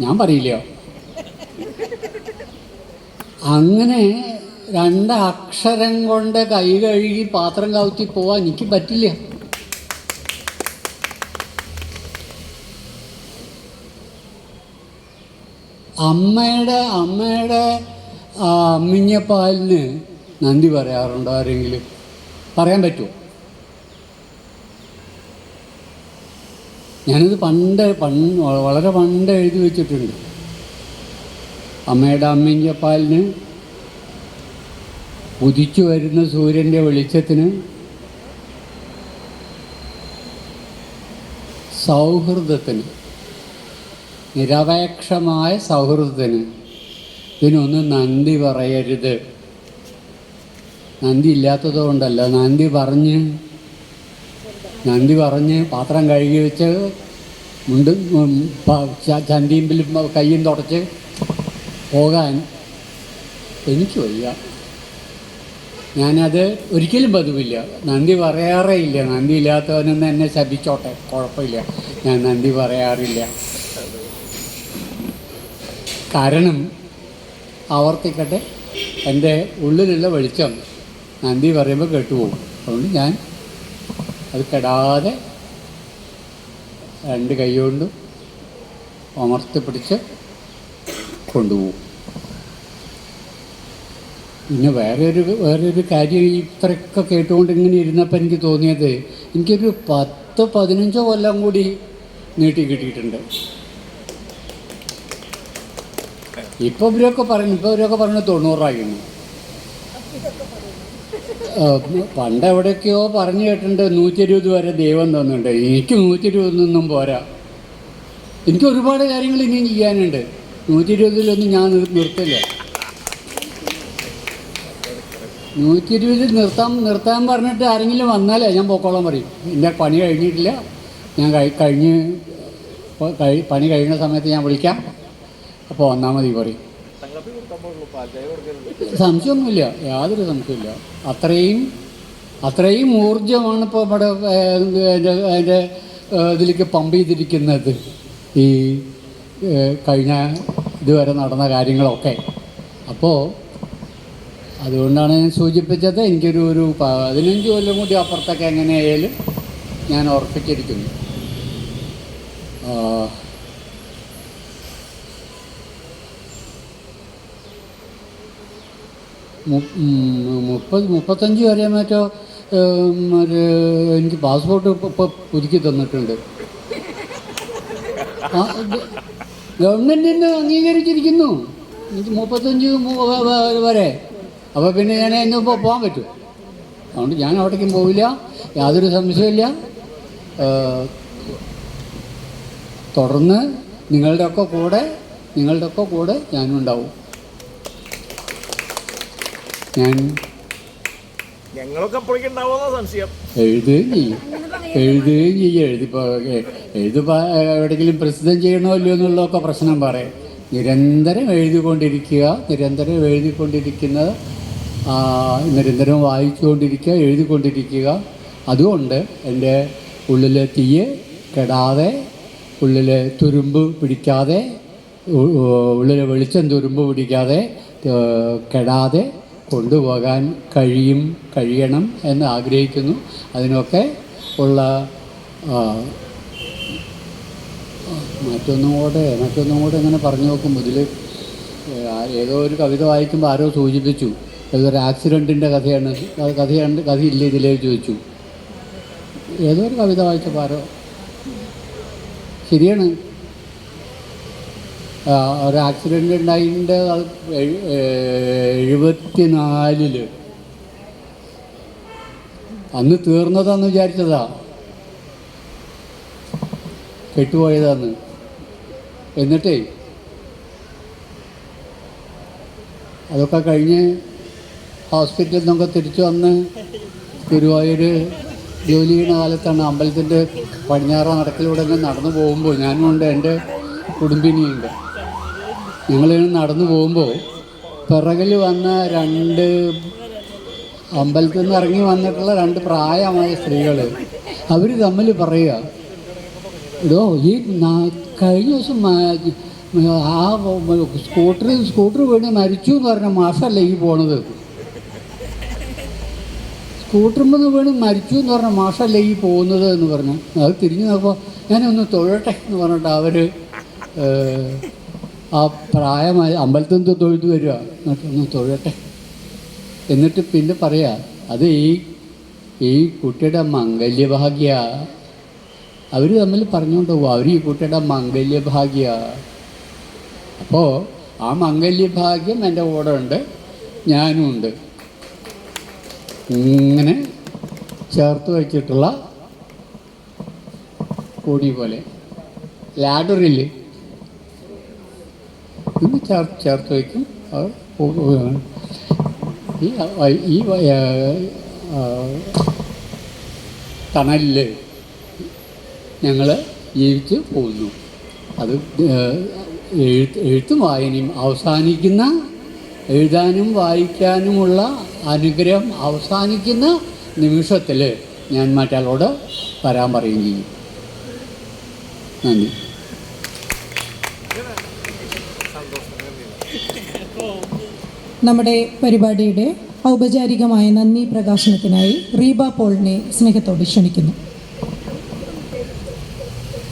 ഞാൻ പറയില്ല. അങ്ങനെ രണ്ട് അക്ഷരം കൊണ്ട് കൈ കഴുകി പാത്രം കവുത്തി പോവാൻ എനിക്ക് പറ്റില്ല. അമ്മയുടെ അമ്മയുടെ അമ്മിഞ്ഞപ്പാലിന് നന്ദി പറയാറുണ്ടോ ആരെങ്കിലും? പറയാൻ പറ്റുമോ ഞാനിത് പണ്ട് പണ്ട് വളരെ പണ്ട് എഴുതി വെച്ചിട്ടുണ്ട്. അമ്മയുടെ അമ്മിഞ്ഞപ്പാലിന് ഉദിച്ചു വരുന്ന സൂര്യന്റെ വെളിച്ചത്തിന് സൗഹൃദത്തിന് നിരപേക്ഷമായ സൗഹൃദത്തിന്. ഇതിനൊന്നും നന്ദി പറയരുത്. നന്ദി ഇല്ലാത്തത് കൊണ്ടല്ല നന്ദി പറഞ്ഞ് നന്ദി പറഞ്ഞ് പാത്രം കഴുകി വെച്ച് മുണ്ട് ചന്തിയും പ- ച- ചന്തിയിമ്പിലും കയ്യും തുടച്ച് പോകാൻ എനിക്ക് വയ്യ. ഞാനത് ഒരിക്കലും പതിവില്ല. നന്ദി പറയാറേ ഇല്ല. നന്ദി ഇല്ലാത്തവനൊന്നും എന്നെ ശപിച്ചോട്ടെ. കുഴപ്പമില്ല. ഞാൻ നന്ദി പറയാറില്ല. കാരണം ആവർത്തിക്കട്ടെ. എന്റെ ഉള്ളിലുള്ള വെളിച്ചം നന്ദി പറയുമ്പോൾ കേട്ടുപോകും. അതുകൊണ്ട് ഞാൻ അത് കെടാതെ രണ്ട് കൈ കൊണ്ടും അമർത്തി പിടിച്ച് കൊണ്ടുപോകും. പിന്നെ വേറെ ഒരു വേറെ ഒരു കാര്യം ഇത്രയൊക്കെ കേട്ടുകൊണ്ട് ഇങ്ങനെ ഇരുന്നപ്പോൾ എനിക്ക് തോന്നിയത് എനിക്കൊരു പത്ത് പതിനഞ്ചോ കൊല്ലം കൂടി നീട്ടി കിട്ടിയിട്ടുണ്ട്. ഇപ്പോൾ ഇവരൊക്കെ പറഞ്ഞു ഇപ്പോൾ ഇവരൊക്കെ പറഞ്ഞു തൊണ്ണൂറായിരുന്നു പണ്ട് എവിടെയൊക്കെയോ പറഞ്ഞു കേട്ടിട്ടുണ്ട് നൂറ്റി ഇരുപത് വരെ ദൈവം തന്നിട്ടുണ്ട്. എനിക്ക് നൂറ്റി ഇരുപതൊന്നും പോരാ. എനിക്ക് ഒരുപാട് കാര്യങ്ങൾ ഇനിയും ചെയ്യാനുണ്ട്. നൂറ്റി ഇരുപതിലൊന്നും ഞാൻ നിർത്തില്ല. നൂറ്റി ഇരുപതിൽ നിർത്താൻ നിർത്താൻ പറഞ്ഞിട്ട് ആരെങ്കിലും വന്നാലേ ഞാൻ പോക്കോളാൻ പറയും. എന്റെ പണി കഴിഞ്ഞിട്ടില്ല. ഞാൻ കഴി കഴിഞ്ഞ് പണി കഴിയുന്ന സമയത്ത് ഞാൻ വിളിക്കാം. അപ്പോൾ വന്നാൽ മതി പറയും. സംശയമൊന്നുമില്ല. യാതൊരു സംശയമില്ല അത്രയും അത്രയും ഊർജമാണ് ഇപ്പോൾ നമ്മുടെ അതിന്റെ ഇതിലേക്ക് പമ്പ് ചെയ്തിരിക്കുന്നത്. ഈ കഴിഞ്ഞ ഇതുവരെ നടന്ന കാര്യങ്ങളൊക്കെ. അപ്പോൾ അതുകൊണ്ടാണ് ഞാൻ സൂചിപ്പിച്ചത്. എനിക്കൊരു ഒരു പതിനഞ്ച് കൊല്ലം കൂടി അപ്പുറത്തൊക്കെ എങ്ങനെയായാലും ഞാൻ ഉറപ്പിച്ചിരിക്കുന്നു. മുപ്പത് മുപ്പത്തഞ്ച് വരെ മറ്റോ എനിക്ക് പാസ്പോർട്ട് ഇപ്പോൾ പുതുക്കി തന്നിട്ടുണ്ട്. ഗവൺമെന്റിന് അംഗീകരിച്ചിരിക്കുന്നു. മുപ്പത്തഞ്ച് വരെ. അപ്പോൾ പിന്നെ ഞാൻ ഇന്നിപ്പോൾ പോകാൻ പറ്റും. അതുകൊണ്ട് ഞാൻ അവിടേക്കും പോവില്ല. യാതൊരു സംശയമില്ല തുടർന്ന് തുടർന്ന് നിങ്ങളുടെയൊക്കെ കൂടെ നിങ്ങളുടെ ഒക്കെ കൂടെ ഞാനും ഉണ്ടാവും. ഞാൻ ഞങ്ങളൊക്കെ അപ്പോഴേക്കും ഉണ്ടാവുന്ന സംശയം. എഴുതുകയും ചെയ്യും എഴുതുകയും ചെയ്യും എഴുതിപ്പോൾ എഴുതിപ്പോൾ എവിടെയെങ്കിലും പ്രസിദ്ധം ചെയ്യണോ എന്നുള്ള എന്നുള്ളതൊക്കെ പ്രശ്നം പറയാം. നിരന്തരം എഴുതിക്കൊണ്ടിരിക്കുക നിരന്തരം എഴുതിക്കൊണ്ടിരിക്കുന്നത് നിരന്തരം വായിച്ചുകൊണ്ടിരിക്കുക എഴുതിക്കൊണ്ടിരിക്കുക. അതുകൊണ്ട് എന്റെ ഉള്ളിലെ തീയ് കെടാതെ ഉള്ളിലെ തുരുമ്പ് പിടിക്കാതെ ഉള്ളിലെ വെളിച്ചം തുരുമ്പ് പിടിക്കാതെ കെടാതെ കൊണ്ടുപോകാൻ കഴിയും കഴിയണം എന്ന് ആഗ്രഹിക്കുന്നു. അതിനൊക്കെ ഉള്ള മറ്റൊന്നും കൂടെ മറ്റൊന്നും കൂടെ ഇങ്ങനെ പറഞ്ഞു നോക്കുമ്പോൾ ഇതിൽ ഏതോ ഒരു കവിത വായിക്കുമ്പോൾ ആരോ സൂചിപ്പിച്ചു. ഏതൊരു ആക്സിഡന്റിന്റെ കഥയാണ് കഥയാണ് കഥയുണ്ട് കഥയില്ല ഇതിലേ ചോദിച്ചു. ഏതോ ഒരു കവിത വായിച്ചപ്പോൾ ആരോ ശരിയാണ്? ഒരു ആക്സിഡന്റ് ഉണ്ടായിട്ടുണ്ട് അത് എഴു- എഴുപത്തി നാലിൽ അന്ന് തീർന്നതാന്ന് വിചാരിച്ചതാ. കെട്ടുപോയതാന്ന്. എന്നിട്ടേ അതൊക്കെ കഴിഞ്ഞ് ഹോസ്പിറ്റലിൽ നിന്നൊക്കെ തിരിച്ചു വന്ന് ഗുരുവായൂർ ജോലി ചെയ്യുന്ന കാലത്താണ് അമ്പലത്തിന്റെ പടിഞ്ഞാറ നടക്കിലൂടെ നടന്നു പോകുമ്പോൾ ഞാനും ഉണ്ട് എന്റെ കുടുംബിനിയുണ്ട് ഞങ്ങളിങ്ങനെ നടന്നു പോകുമ്പോൾ പിറകിൽ വന്ന രണ്ട് അമ്പലത്തിൽ നിന്ന് ഇറങ്ങി വന്നിട്ടുള്ള രണ്ട് പ്രായമായ സ്ത്രീകൾ അവർ തമ്മിൽ പറയുക ഇതോ ഈ കഴിഞ്ഞ ദിവസം ആ സ്കൂട്ടറിൽ സ്കൂട്ടർ വീണ് മരിച്ചു എന്ന് പറഞ്ഞ മാഷല്ല ഈ പോണത്? സ്കൂട്ടറിൽ വീണ് മരിച്ചു എന്ന് പറഞ്ഞ മാഷല്ല ഈ പോകുന്നത് എന്ന് പറഞ്ഞു. അത് തിരിഞ്ഞു നോക്കുമ്പോൾ ഞാനൊന്ന് തൊഴട്ടെ എന്ന് പറഞ്ഞിട്ട് അവർ ആ പ്രായമായ അമ്പലത്തിൽ നിന്ന് തൊഴുതു വരിക. എന്നിട്ട് ഒന്ന് തൊഴട്ടെ. എന്നിട്ട് പിന്നെ പറയാ അത് ഈ ഈ കുട്ടിയുടെ മംഗല്യഭാഗ്യ. അവർ തമ്മിൽ പറഞ്ഞുകൊണ്ട് പോകും അവർ ഈ കുട്ടിയുടെ മംഗല്യഭാഗ്യ. അപ്പോൾ ആ മംഗല്യഭാഗ്യം എന്റെ കൂടെ ഉണ്ട് ഞാനും ഉണ്ട്. ഇങ്ങനെ ചേർത്ത് വെച്ചിട്ടുള്ള കൊടി പോലെ. ലാഡറിൽ ഇന്ന് ചേർത്ത് ചേർത്ത് വയ്ക്കും അത് പോകുകയാണ് ഈ ഈ തണലിൽ ഞങ്ങൾ ജീവിച്ച് പോകുന്നു. അത് എഴുത്ത് എഴുത്തും വായനയും അവസാനിക്കുന്ന എഴുതാനും വായിക്കാനുമുള്ള അനുഗ്രഹം അവസാനിക്കുന്ന നിമിഷത്തിൽ ഞാൻ മറ്റാളോട് വരാൻ പറയുകയും ചെയ്യും. നന്ദി. നമ്മുടെ പരിപാടിയുടെ ഔപചാരികമായ നന്ദി പ്രകാശനത്തിനായി റീബ പോളിനെ സ്നേഹത്തോടെ ക്ഷണിക്കുന്നു.